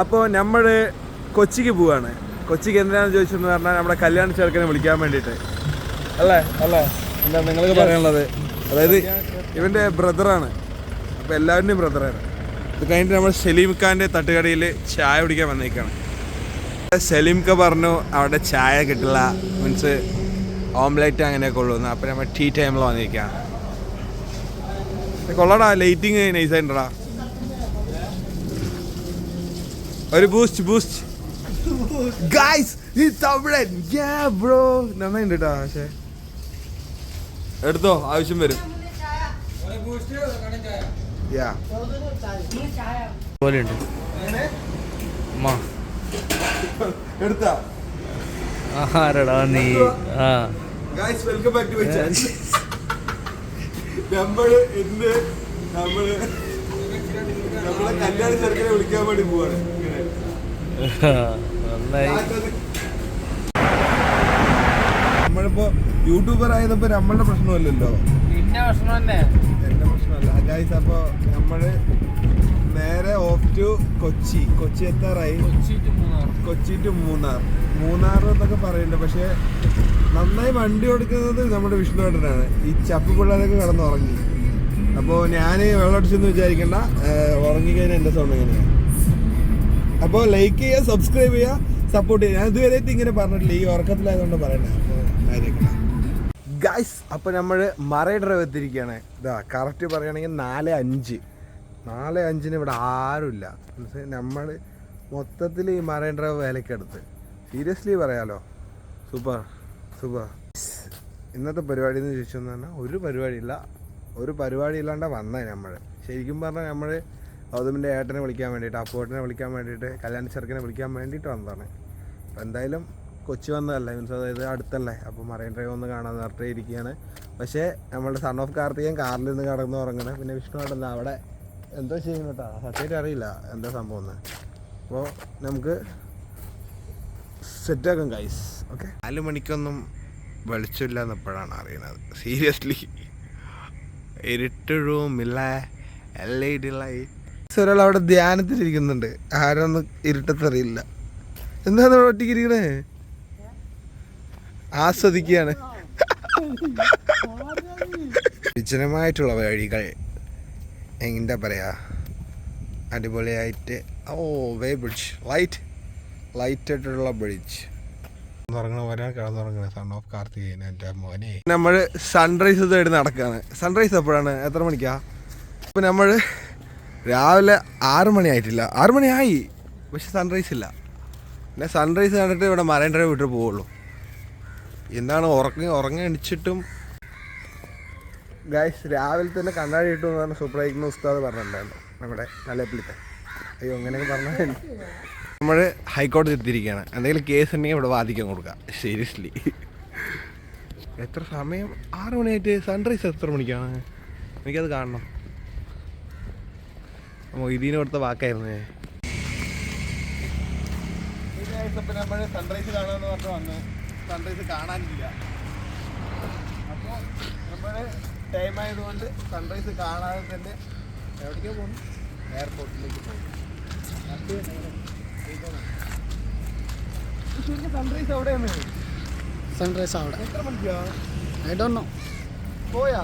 അപ്പോൾ നമ്മൾ കൊച്ചിക്ക് പോവാണ്. കൊച്ചിക്ക് എന്തിനാണെന്ന് ചോദിച്ചെന്ന് പറഞ്ഞാൽ നമ്മുടെ കല്യാണ ചെറുക്കനെ വിളിക്കാൻ വേണ്ടിയിട്ട്. അല്ലേ? അല്ലേ? എന്താ നിങ്ങൾക്ക് പറയാനുള്ളത്? അതായത് ഇവന്റെ ബ്രദറാണ്. അപ്പോൾ എല്ലാവരുടെയും ബ്രദറാണ്. ഇത് കഴിഞ്ഞിട്ട് നമ്മൾ സലീം ഖാന്റെ തട്ടുകടയിൽ ചായ കുടിക്കാൻ വന്നേക്കാണ്. സലീംക്ക പറഞ്ഞു അവിടെ ചായ കിട്ടില്ല. മീൻസ് ഓംലെറ്റ് അങ്ങനെയൊക്കെ ഉള്ളൂ. അപ്പോൾ അപ്പം നമ്മൾ ടീ ടൈമിൽ വന്നിരിക്കുകയാണ് കൊള്ളടാ ലൈറ്റിങ് നൈസായിട്ടുണ്ടടാ ഒരു ബൂസ്റ്റ് ബൂസ്റ്റ് ഗൈസ് ഈ തമിഴൻ. യാ ബ്രോ നന്നായിണ്ട് കേട്ടോ പക്ഷേ. എടുത്തോ ആവശ്യം വരും. യാ പോലെയുണ്ട്. അമ്മ എടുത്താ. ആരടാ നീ? ആ. Guys welcome back to my channel നമ്മൾ ഇന്ന് നമ്മൾ നമ്മളെ കല്യാണ ചെറുക്കനെ വിളിക്കാൻ വേണ്ടി പോവാണ്. നന്നായി. നമ്മളിപ്പോ യൂട്യൂബർ ആയതപ്പോ നമ്മളുടെ പ്രശ്നമല്ലല്ലോ. നിന്റെ ഭക്ഷണം തന്നെ. എന്റെ പ്രശ്നമല്ല. ഗൈസ് അപ്പൊ നമ്മൾ നേരെ ഓഫ് ടു കൊച്ചി. കൊച്ചി എത്താറായി? കൊച്ചി ടു മൂന്നാർ. മൂന്നാർ. എന്നൊക്കെ പറയുന്നുണ്ട് പക്ഷെ നന്നായി വണ്ടി ഓടിക്കുന്നത് നമ്മുടെ വിഷ്ണുവേട്ടനാണ് ഈ ചപ്പ് പിള്ളേരൊക്കെ കടന്നുറങ്ങി. അപ്പോൾ ഞാൻ വെള്ളം അടിച്ചെന്ന് വിചാരിക്കണ്ട. ഉറങ്ങിക്കഴിഞ്ഞാൽ എന്റെ സൗണ്ട് എങ്ങനെയാണ് അപ്പോൾ ലൈക്ക് ചെയ്യുക സബ്സ്ക്രൈബ് ചെയ്യുക സപ്പോർട്ട് ചെയ്യുക. ഞാൻ ഇതുവരെ ഇങ്ങനെ പറഞ്ഞിട്ടില്ല. ഈ ഉറക്കത്തിലായതുകൊണ്ട് പറയണ്ട. അപ്പോൾ ഗൈസ് അപ്പോൾ നമ്മൾ മറൈ ഡ്രൈവ് എത്തിയിരിക്കുകയാണ്. ഇതാ കറക്റ്റ് പറയുകയാണെങ്കിൽ നാല് അഞ്ച്. നാല് അഞ്ചിന് ഇവിടെ ആരുമില്ല. നമ്മൾ മൊത്തത്തിൽ ഈ മറൈൻ ഡ്രൈവ് വിലക്കെടുത്ത് സീരിയസ്ലി പറയാലോ? സൂപ്പർ സൂപ്പർ ഇന്നത്തെ പരിപാടി എന്ന് ചോദിച്ചു പറഞ്ഞാൽ ഒരു പരിപാടിയില്ല. ഒരു പരിപാടി ഇല്ലാണ്ട് വന്നത് നമ്മൾ ശരിക്കും പറഞ്ഞാൽ നമ്മൾ ഗൗതമിന്റെ ഏട്ടനെ വിളിക്കാൻ വേണ്ടിയിട്ട് അപ്പുവേട്ടനെ വിളിക്കാൻ വേണ്ടിയിട്ട് കല്യാണ ചെറുക്കനെ വിളിക്കാൻ വേണ്ടിയിട്ട് വന്നതാണ്. അപ്പോൾ എന്തായാലും കൊച്ചി വന്നതല്ലേ മീൻസ് അതായത് അടുത്തല്ലേ? അപ്പോൾ മറൈൻ ഡ്രൈവ് ഒന്ന് കാണാൻ നേരത്തെ ഇരിക്കുകയാണ്. പക്ഷേ നമ്മളുടെ സൺ ഓഫ് കാർത്തികൻ കാറിൽ നിന്ന് കിടന്ന് ഉറങ്ങണേ. പിന്നെ വിഷ്ണു ഏട്ടൻ അവിടെ എന്തോ ചെയ്യുന്നു കേട്ടോ. സത്യമായിട്ട് അറിയില്ല എന്താ സംഭവം എന്ന്. അപ്പോൾ നമുക്ക് സെറ്റാക്കും ഗൈസ് ഓക്കെ നാല് മണിക്കൊന്നും വെളിച്ചമില്ല എന്നപ്പോഴാണ് അറിയുന്നത് സീരിയസ്ലി ഇരുട്ടുഴുമില്ല എൽ ഇ ഡി ലൈറ്റ് ഒരാൾ അവിടെ ധ്യാനത്തിലിരിക്കുന്നുണ്ട്. ആരൊന്നും ഇരുട്ടത്തറിയില്ല. എന്താണ് അവിടെ ഒറ്റയ്ക്ക് ഇരിക്കണേ ആസ്വദിക്കുകയാണ്. വിജനമായിട്ടുള്ള വഴികൾ. എന്താ പറയാ? അടിപൊളിയായിട്ട് ഓ വേ ബ്രിഡ്ജ് ലൈറ്റ് ലൈറ്റ് ആയിട്ടുള്ള ബ്രിഡ്ജ് നമ്മൾ സൺറൈസ് തേടി നടക്കുകയാണ് സൺറൈസ് എപ്പോഴാണ്? എത്ര മണിക്കാ? ഇപ്പം നമ്മൾ രാവിലെ ആറ് മണിയായിട്ടില്ല ആറ് മണിയായി പക്ഷെ സൺറൈസ് ഇല്ല. പിന്നെ സൺറൈസ് കണ്ടിട്ട് ഇവിടെ മറൈൻ ഡ്രൈവ് പോവുള്ളൂ. എന്താണ് ഉറങ്ങി ഉറങ്ങി ഗായ്സ് രാവിലെ തന്നെ കണ്ണാടി ഇട്ടു എന്ന് പറഞ്ഞ സൂപ്പറായിരിക്കുന്ന ഉസ്താദ് പറഞ്ഞിട്ടുണ്ടായിരുന്നു. നമ്മുടെ നല്ലപ്പിളിത്തെ അയ്യോ അങ്ങനെയൊക്കെ പറഞ്ഞാൽ നമ്മൾ ഹൈക്കോടതി എത്തിയിരിക്കുകയാണ്. എന്തെങ്കിലും കേസ് ഉണ്ടെങ്കിൽ ഇവിടെ വാദിക്കാൻ കൊടുക്കുക സീരിയസ്ലി എത്ര സമയം? ആറ് മണിയായിട്ട് സൺറൈസ് എത്ര മണിക്കാണ്? എനിക്കത് കാണണം. മൊയ്തീന് കൊടുത്ത വാക്കായിരുന്നേ നമ്മൾ സൺറൈസ് കാണാമെന്ന് പറഞ്ഞു വന്ന്. സൺറൈസ് കാണാനില്ല. അപ്പോൾ നമ്മൾ ടൈം ആയതുകൊണ്ട് സൺറൈസ് കാണാതെ തന്നെ പോകുന്നു എയർപോർട്ടിലേക്ക് പോകും സൺറൈസ് എവിടെയാണ്? സൺറൈസ് അവിടെ. എത്ര ഐ ഡോണ്ട് നോ പോയാ?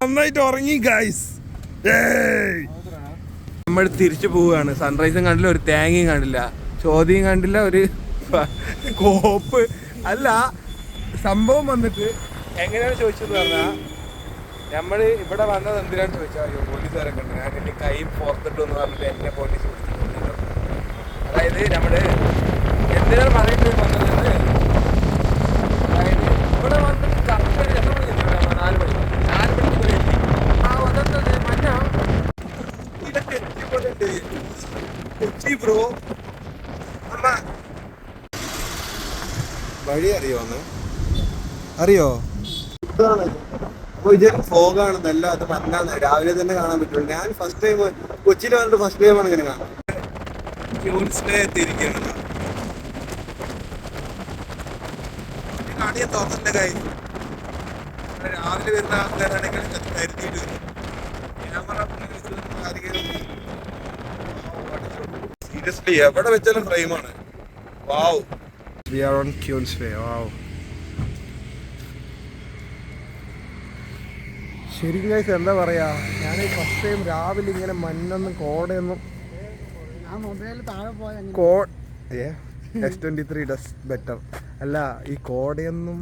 നന്നായിട്ട് ഉറങ്ങി ഗൈസ് നമ്മൾ തിരിച്ചു പോവുകയാണ്. സൺറൈസും കണ്ടില്ല ഒരു തേങ്ങയും കണ്ടില്ല. ചോദ്യം കണ്ടില്ല ഒരു കോപ്പ്. അല്ല സംഭവം വന്നിട്ട് എങ്ങനെയാണ് ചോദിച്ചത് പറഞ്ഞാൽ നമ്മൾ ഇവിടെ വന്നത് എന്തിനാണ് ചോദിച്ചാൽ അയ്യോ പോലീസുകാരൊക്കെ ഉണ്ട്. ഞാൻ എന്റെ കൈ പുറത്തിട്ടു എന്ന് പറഞ്ഞിട്ട് എന്നെ പോലീസ് അതായത് നമ്മൾ എന്തിനാണ് പറയുന്നത് വന്നതെന്ന് അതായത് ഇവിടെ വന്നിട്ട് കറക്റ്റ് എത്ര എത്തി? നാല് മണി. നാല് മണിക്ക്. ഇവിടെ എത്തി. ആ വന്നത് മഞ്ഞ ഇതൊക്കെ എത്തിക്കൊണ്ടുണ്ട്. കൊച്ചി ബ്രോ. അമ്മ. വഴി അറിയോ അറിയോ? അപ്പൊ ഇത് ഫോഗാണ് നല്ല അത് മഞ്ഞാന്ന്. രാവിലെ തന്നെ കാണാൻ പറ്റുള്ളൂ. ഞാൻ ഫസ്റ്റ് ടൈം കൊച്ചിയിൽ വന്നിട്ട് ഫസ്റ്റ് ടൈമാണ് ഇങ്ങനെ കാണാം ക്യൂൻസിലെ എത്തിയിരിക്കുകയാണ് കടിയെ തുറന്നിട്ട് കൈ രാവിലെ വരുന്ന ആൾക്കാരാണെങ്കിൽ കരുതിയിട്ട് വരും. ക്യാമറ സീരിയസ്ലി എവിടെ വെച്ചാലും ഫ്രെയിമാണ് wow we are on Queen's way wow ശരിക്കും എന്താ പറയാ? ഞാൻ ഫസ്റ്റ് ടൈം രാവിലെ ഇങ്ങനെ മഞ്ഞൊന്നും കോടയൊന്നും ആ മൊബൈൽ താഴെ പോയ കോ ഏ എസ് ട്വന്റി ത്രീ ഡസ് ബെറ്റർ അല്ല ഈ കോടയൊന്നും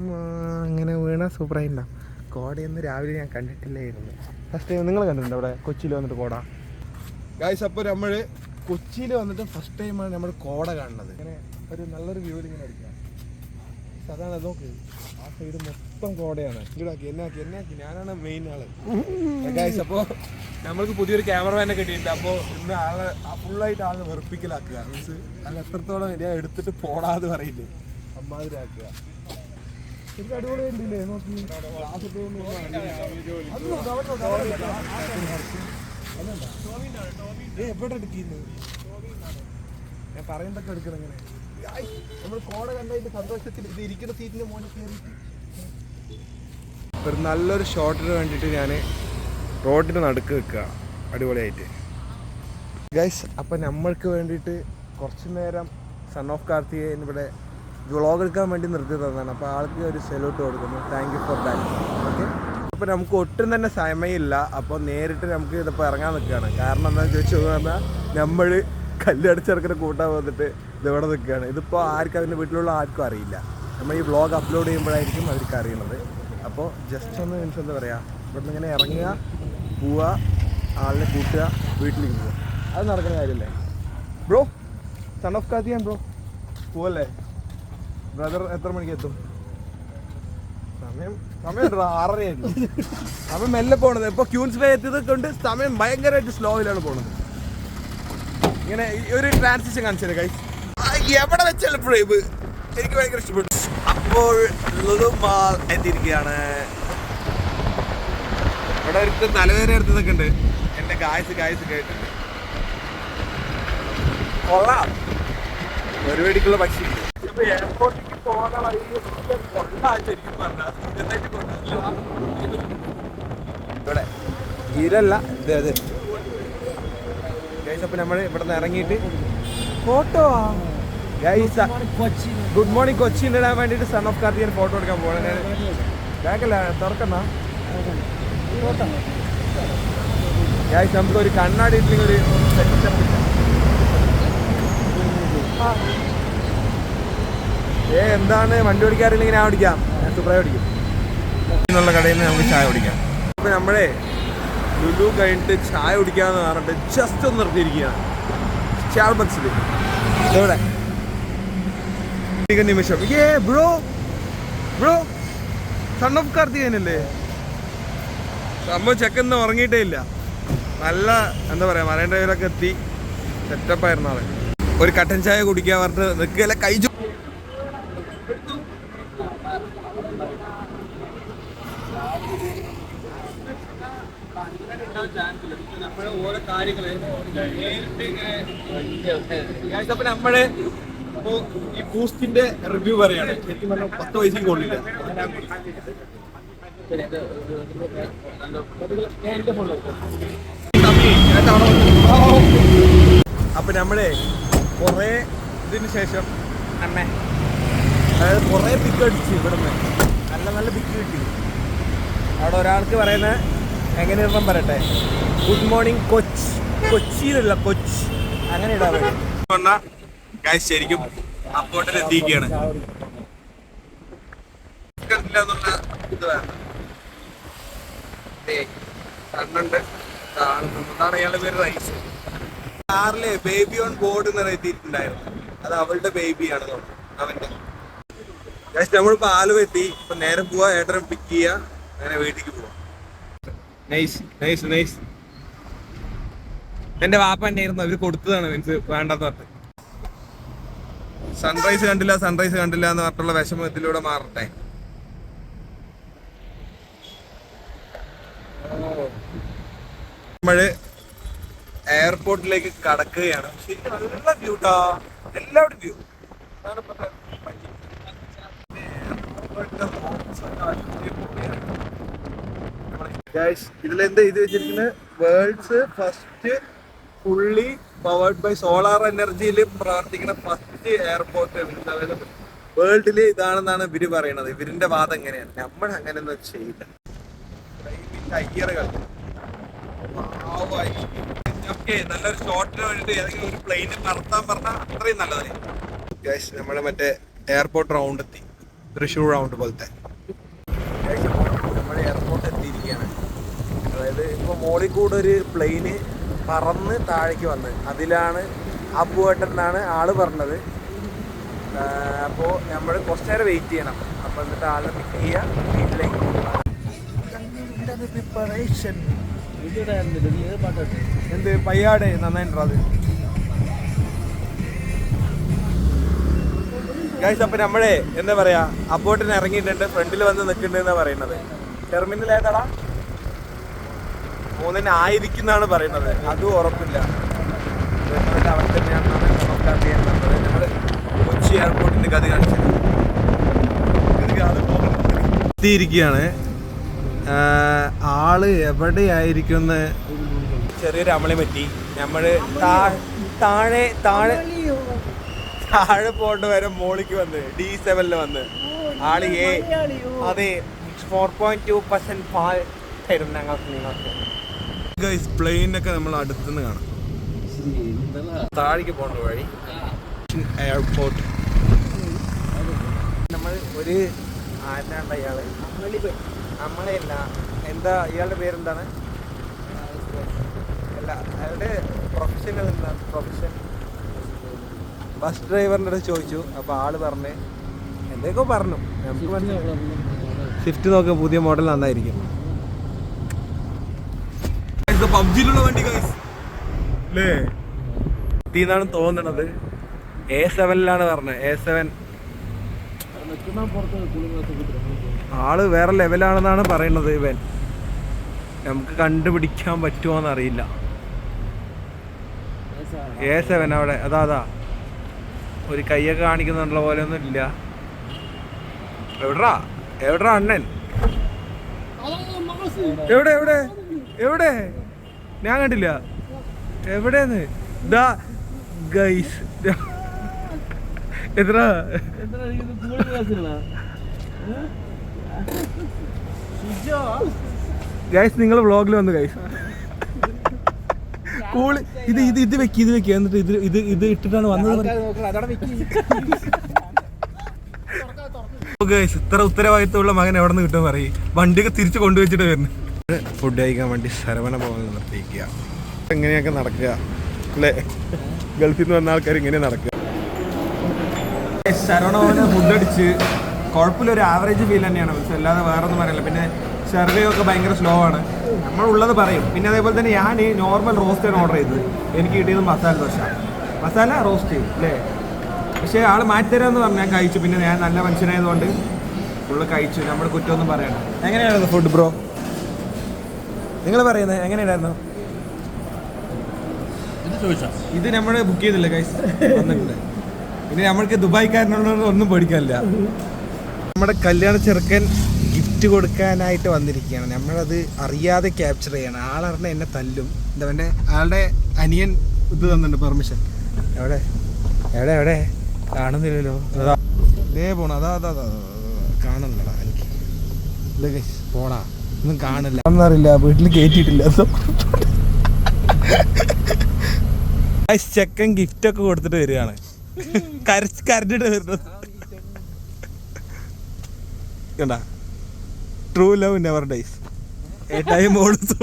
അങ്ങനെ വീണ സൂപ്പറായിട്ടുണ്ടാവും കോടയൊന്നും രാവിലെ ഞാൻ കണ്ടിട്ടില്ലായിരുന്നു. ഫസ്റ്റ് ടൈം നിങ്ങൾ കണ്ടിട്ടുണ്ടോ അവിടെ? കൊച്ചിയിൽ വന്നിട്ട് കോട ഗായ്സ് അപ്പോൾ നമ്മൾ കൊച്ചിയിൽ വന്നിട്ട് ഫസ്റ്റ് ടൈമാണ് നമ്മൾ കോട കാണുന്നത്. ഇങ്ങനെ ഒരു നല്ലൊരു വ്യൂവിൽ ഇങ്ങനെ അടിക്കാം അതാണ് ആ സൈഡ് മൊത്തം കോടയാണ്. ഇങ്ങടാക്കി എന്നാക്കി എന്നാക്കി ഞാനാണ് മെയിൻ ആൾ. അപ്പോ നമ്മൾക്ക് പുതിയൊരു ക്യാമറമാനെ കിട്ടിയിട്ടുണ്ട്. അപ്പോൾ ഇന്ന് ആളെ ഫുള്ളായിട്ട് ആളെ വെറുപ്പിക്കലാക്കുക. മീൻസ് അല്ല എത്രത്തോളം ഞാൻ എടുത്തിട്ട് പോടാന്ന് പറയില്ലേ? അമ്മാതിരി ആക്കുക ശരിക്കും അടിപൊളി ഉണ്ടല്ലേ നോക്കി. ക്ലാസ് ഇട്ട് ഒന്നും അറിയില്ല. അതൊന്നും അത് അവിടെ ഉണ്ട്, അവിടെ ഉണ്ട്. ആ- ആ സൈഡ്. അതെന്താ? ഏ എവിടെ ഞാൻ പറയുന്നതൊക്കെ എടുക്കണം ഇങ്ങനെ. നമ്മൾ കോട കണ്ടതിന്റെ സന്തോഷത്തിൽ ഇരിക്കുന്ന സീറ്റിന്റെ മോനെ കയറിയിട്ട് ഒരു നല്ലൊരു ഷോട്ടിന് വേണ്ടിയിട്ട് ഞാൻ റോഡിന് നടുക്ക് നിൽക്കുക. അടിപൊളിയായിട്ട്. ഗൈസ് അപ്പം നമ്മൾക്ക് വേണ്ടിയിട്ട് കുറച്ച് നേരം സൺ ഓഫ് കാർത്തിയെ ഇവിടെ വ്ളോഗ് എടുക്കാൻ വേണ്ടി നിർത്തി തന്നതാണ് അപ്പോൾ ആൾക്ക് ഒരു സെലൂട്ട് കൊടുക്കുന്നു. Thank you for that okay അപ്പോൾ നമുക്ക് ഒട്ടും തന്നെ സമയമില്ല. അപ്പോൾ നേരിട്ട് നമുക്ക് ഇതിപ്പോൾ ഇറങ്ങാൻ നിൽക്കുകയാണ്. കാരണം എന്താണെന്ന് ചോദിച്ചു പറഞ്ഞാൽ നമ്മൾ കല്ലടിച്ചിറക്കുന്ന കൂട്ടാൻ വന്നിട്ട് ഇതിവിടെ നിൽക്കുകയാണ്. ഇതിപ്പോൾ ആർക്കും അതിന്റെ വീട്ടിലുള്ള ആർക്കും അറിയില്ല. നമ്മൾ ഈ വ്ളോഗ് അപ്ലോഡ് ചെയ്യുമ്പോഴായിരിക്കും അവർക്ക് അറിയുന്നത്. അപ്പോൾ ജസ്റ്റ് ഒന്ന് മീൻസ് എന്താ പറയുക ഇവിടുന്ന് ഇങ്ങനെ ഇറങ്ങുക പോവുക ആളിനെ കൂട്ടുക വീട്ടിലേക്ക് പോവുക. അത് നടക്കുന്ന കാര്യമല്ലേ ബ്രോ സൺ ഓഫ് കാത്തിയാൻ ബ്രോ പോവല്ലേ? ബ്രദർ എത്ര മണിക്ക് എത്തും? സമയം സമയം? ആറരയായിരുന്നു സമയം മെല്ലെ പോണത്. ഇപ്പൊ ക്യൂൻസ് വേ എത്തിയത് കൊണ്ട് സമയം ഭയങ്കരമായിട്ട് സ്ലോയിലാണ് പോണത്. ഇങ്ങനെ ഒരു ട്രാൻസിഷൻ കാണിച്ചത് കൈ എവിടെ വെച്ചാലും ഫ്രെയിം എനിക്ക് ഭയങ്കര ഇഷ്ടപ്പെട്ടു. അപ്പോൾ ലുലു മാൾ എത്തിയിരിക്കുകയാണ്. ഇവിടെ ഒരു തലവേദന എടുത്തതൊക്കെ ഉണ്ട്. എന്റെ ഗായസ് ഗായസ് കേട്ടിട്ടുണ്ട് കൊള്ളാം. ഒരു വേടിക്കുള്ള പക്ഷി. ഇപ്പൊ എയർപോർട്ടിലേക്ക് പോകുന്ന വഴിയൊക്കെ കൊള്ളാം ശരിക്കും പറഞ്ഞാ. ഇതെന്നായിട്ട് ഇവിടെ. ഇരല്ല ഇത്. ഗൈസ് അപ്പൊ നമ്മൾ ഇവിടെ നിന്ന് ഇറങ്ങിയിട്ട് ഫോട്ടോ ഗൈസ് ഗുഡ് മോർണിംഗ് കൊച്ചിയിൽ ഇടാൻ വേണ്ടിയിട്ട് സൺ ഓഫ് കാർത്തികൻ ഫോട്ടോ എടുക്കാൻ പോകണം ഞാൻ ബാക്കല്ല തുറക്കണ്ട. ഗൈസ് നമുക്ക് ഒരു കണ്ണാടി ഇല്ലെങ്കിൽ ഒരു സെറ്റപ്പ് ഏ എന്താണ്? വണ്ടി ഓടിക്കാറില്ലെങ്കിൽ ഞാൻ ഓടിക്കാം. ഞാൻ സുപ്രായ ഓടിക്കും. എന്നുള്ള കടയിൽ നിന്ന് നമുക്ക് ചായ ഓടിക്കാം അപ്പൊ നമ്മളെ ലുലു കഴിഞ്ഞിട്ട് ചായ കുടിക്കാന്ന് പറഞ്ഞിട്ട് ജസ്റ്റ് ഒന്ന് നിർത്തിയിരിക്കുകയാണ്. സ്റ്റാർബക്സിൽ എവിടെ? നിമിഷം. ഏ ബ്രോ ബ്രോ സൺ ഓഫ് കാർത്തികനല്ലേ സംഭവം ചെക്കൊന്നും ഉറങ്ങിയിട്ടേ ഇല്ല. നല്ല എന്താ പറയാ മറൈൻ ഡ്രൈവിലൊക്കെ എത്തി. സെറ്റപ്പ് ആയിരുന്നു ആൾ. ഒരു കട്ടൻ ചായ കുടിക്കാൻ പറഞ്ഞിട്ട് നിൽക്കുക കൈ ചു- Guys, അപ്പൊ നമ്മൾ ഇപ്പൊ ഈ ബൂസ്റ്റിന്റെ റിവ്യൂ പറയാണ്. ശരിക്കും പറഞ്ഞാൽ പത്ത് പൈസക്ക് കൊള്ളില്ല. അപ്പൊ നമ്മളെ കൊറേ ഇതിന് ശേഷം അമ്മേ അതായത് കൊറേ പിക്ക് അടിച്ചു ഇവിടെ നിന്ന് നല്ല നല്ല പിക്ക് കിട്ടി. അവിടെ ഒരാൾക്ക് പറയുന്നത് എങ്ങനെ ഇടണം പറയട്ടെ? ഗുഡ് മോർണിംഗ് കൊച്ച്. കൊച്ചിയിലല്ല കൊച്ച്. അങ്ങനെ ഇടാൻ പറ്റും ശരിക്കും അപ്പോട്ടിൽ പേര് റൈസ് കാറിലെ ബേബി ഓൺ ബോർഡ് എന്ന് എത്തിയിട്ടുണ്ടായിരുന്നു. അത് അവളുടെ ബേബിയാണ് അവന്റെ. നമ്മളിപ്പോ ആലുവ എത്തി ഇപ്പൊ നേരെ പോവാ ഏട്ടനെ പിക്ക് ചെയ്യാ അങ്ങനെ വീട്ടിലേക്ക് പോവാ. നൈസ് നൈസ് എന്റെ വാപ്പ തന്നെയായിരുന്നു അവർ കൊടുത്തതാണ് മീൻസ് വേണ്ടെന്ന് പറഞ്ഞു സൺറൈസ് കണ്ടില്ല സൺറൈസ് കണ്ടില്ല എന്ന് പറഞ്ഞുള്ള വിഷമം ഇതിലൂടെ മാറട്ടെ. നമ്മൾ എയർപോർട്ടിലേക്ക് കടക്കുകയാണ്. ശരിക്കും നല്ല വ്യൂ ട്ടാ. എല്ലാവരും വ്യൂ അതാണ് എഴുതി. Guys, ഇതിലെന്താ ഇത് വെച്ചിരിക്കുന്നത് world's first fully powered by solar എനർജിയിൽ പ്രവർത്തിക്കുന്ന ഫസ്റ്റ് എയർപോർട്ട് വേൾഡിൽ ഇതാണെന്നാണ് ഇവർ പറയുന്നത് ഇവരിന്റെ വാദം എങ്ങനെയാണ് നമ്മൾ അങ്ങനെ അങ്ങനെയൊന്നും ചെയ്യില്ല. ടയറുകൾ നല്ലൊരു ഷോട്ടിന് വേണ്ടിട്ട് ഏതെങ്കിലും ഒരു പ്ലെയിൻ പറത്താൻ പറഞ്ഞാൽ അത്രയും നല്ലതായിരിക്കും. നമ്മുടെ മറ്റേ എയർപോർട്ട് റൗണ്ട് എത്തി. തൃശ്ശൂർ റൗണ്ട് പോലത്തെ നമ്മൾ എയർപോർട്ട് എത്തിയിരിക്കുകയാണ് അതായത് ഇപ്പോൾ മോളിൽ കൂടെ ഒരു പ്ലെയിന് പറന്ന് താഴേക്ക് വന്ന്. അതിലാണ് അപ്പുവേട്ടൻ എന്നാണ് ആൾ പറഞ്ഞത്. അപ്പോൾ നമ്മൾ കുറച്ച് നേരം വെയിറ്റ് ചെയ്യണം. അപ്പോൾ എന്നിട്ട് ആളെ പിക്ക് ചെയ്യുക വീട്ടിലേക്ക് പ്രിപ്പറേഷൻ എന്ത്? പയ്യാട്. നന്നായിട്ടുള്ളത് ഗൈസ് അപ്പൊ നമ്മളെ എന്താ പറയാ അപ്പോട്ടിന് ഇറങ്ങിയിട്ടുണ്ട്. ഫ്രണ്ടിൽ വന്ന് നിൽക്കുന്നുണ്ടെന്നാ പറയുന്നത്. ടെർമിനൽ ഏതാടാ? മൂന്നിന് ആയിരിക്കുന്നാണ് പറയുന്നത്. അതും ഉറപ്പില്ല. ടെർമിനൽ അവിടെ തന്നെയാണെന്നാണ് നമുക്ക് അറിയാൻ തന്നത് കൊച്ചി എയർപോർട്ടിന്റെ ഗതി കാണിച്ചത്. ആൾ എവിടെയായിരിക്കും ചെറിയൊരു അമളി പറ്റി. നമ്മൾ താ- താഴെ താഴെ താഴെ പോകേണ്ട വരെ മോളിക്ക് വന്ന് ഡി സെവനിൽ വന്ന്. ആൾ ഏ അതെ four point two percent fall തരും ഞങ്ങൾക്ക് നിങ്ങൾക്ക്. പ്ലെയിനൊക്കെ നമ്മൾ അടുത്തുനിന്ന് കാണാം. താഴേക്ക് പോകേണ്ട വഴി. എയർപോർട്ട് നമ്മൾ ഒരു ആരാണ്ട ഇയാൾ. നമ്മളെയല്ല. എന്താ ഇയാളുടെ പേരെന്താണ്? അല്ല അയാളുടെ പ്രൊഫഷൻ എന്താണ് പ്രൊഫഷൻ ബസ് ഡ്രൈവറിന്റെ അടുത്ത് ചോദിച്ചു. അപ്പോൾ ആൾ പറഞ്ഞ് എന്തൊക്കെയോ പറഞ്ഞു. നമുക്ക് പറഞ്ഞു സ്വിഫ്റ്റ് നോക്കുക പുതിയ മോഡൽ നന്നായിരിക്കും. പബ്ജിയിലുള്ള വണ്ടി അല്ലേ എന്നാണ് തോന്നണത്. എ സെവനിലാണ് പറഞ്ഞത് എ സെവൻ ആൾ വേറെ ലെവലാണെന്നാണ് പറയുന്നത് ഇവൻ. നമുക്ക് കണ്ടുപിടിക്കാൻ പറ്റുമോന്ന് അറിയില്ല എ സെവൻ അവിടെ. അതാ അതാ. ഒരു കൈയൊക്കെ കാണിക്കുന്നുള്ള പോലെ ഒന്നും ഇല്ല. എവിടാ? എവിടാ അണ്ണൻ? എവിടെ എവിടെ? എവിടെ? ഞാൻ കണ്ടില്ല. എവിടെന്ന് ദാ ഗൈസ് എത്ര? ഗൈസ് നിങ്ങൾ വ്ളോഗിൽ വന്നു ഗൈസ് കൂളി ഇത് ഇത് ഇത് വെക്കി ഇത് വെക്കി. എന്നിട്ട് ഇത് ഇത് ഇത് ഇട്ടിട്ടാണ് വന്നത് ഗൈസ് ഇത്ര ഉത്തരവാദിത്തമുള്ള മകൻ എവിടെ നിന്ന് കിട്ടുമെന്ന് പറയും. വണ്ടിയൊക്കെ തിരിച്ചു കൊണ്ടുവച്ചിട്ട് വരുന്നു. ഫുഡ് കഴിക്കാൻ വേണ്ടി ശരവണ ഭവനിൽ നിർത്തിയിരിക്കുക എങ്ങനെയൊക്കെ നടക്കുക? അല്ലേ? ഗൾഫിൽ നിന്ന് വന്ന ആൾക്കാർ ഇങ്ങനെ നടക്കുക. ശരവണ ഭവന് ഫുഡ് അടിച്ച് കുഴപ്പമില്ല ഒരു ആവറേജ് ഫീൽ തന്നെയാണ്. പക്ഷെ അല്ലാതെ വേറെ ഒന്നും പറയില്ല. പിന്നെ സർവേ ഒക്കെ ഭയങ്കര സ്ലോ ആണ്. നമ്മളുള്ളത് പറയും. പിന്നെ അതേപോലെ തന്നെ ഞാൻ നോർമൽ റോസ്റ്റാണ് ഓർഡർ ചെയ്തത്. എനിക്ക് കിട്ടിയത് മസാല ദോശ. മസാല റോസ്റ്റ് അല്ലേ? പക്ഷേ ആൾ മാറ്റിത്തരാമെന്ന് പറഞ്ഞാൽ കഴിച്ചു. പിന്നെ ഞാൻ നല്ല മനുഷ്യനായതുകൊണ്ട് ഫുള്ള് കഴിച്ചു. നമ്മൾ കുറ്റമൊന്നും പറയണ്ട. എങ്ങനെയാണ് ഫുഡ് ബ്രോ നിങ്ങൾ പറയുന്നത് എങ്ങനെയായിരുന്നു ഇത് നമ്മൾ ബുക്ക് ചെയ്തില്ല ഗൈസ് വന്നിട്ടുണ്ട്. ഇനി നമ്മൾക്ക് ദുബായ്ക്കാരനുള്ളത് ഒന്നും പേടിക്കാനില്ല. നമ്മുടെ കല്യാണ ചെറുക്കൻ ഗിഫ്റ്റ് കൊടുക്കാനായിട്ട് വന്നിരിക്കുകയാണ്. നമ്മളത് അറിയാതെ ക്യാപ്ചർ ചെയ്യണം. ആളറിഞ്ഞ എന്നെ തല്ലും. എന്താ പറയുക ആളുടെ അനിയൻ ഇത് തന്നിട്ടുണ്ട് പെർമിഷൻ എവിടെ? എവിടെ എവിടെ? കാണുന്നില്ലല്ലോ. അതാ ഇതേ പോണ. അതാ അതാ അതാ, കാണുന്നില്ലടാ എനിക്ക്. ഇല്ല ഗൈസ് പോടാ ഒന്നും കാണില്ല. എന്നറിയില്ല വീട്ടിൽ കയറ്റിയിട്ടില്ല ചെക്കൻ ഗിഫ്റ്റ് ഒക്കെ കൊടുത്തിട്ട് വരികയാണ്. കരച്ച് കരഞ്ഞിട്ട് വരുന്നത് കണ്ട? True love never dies a time also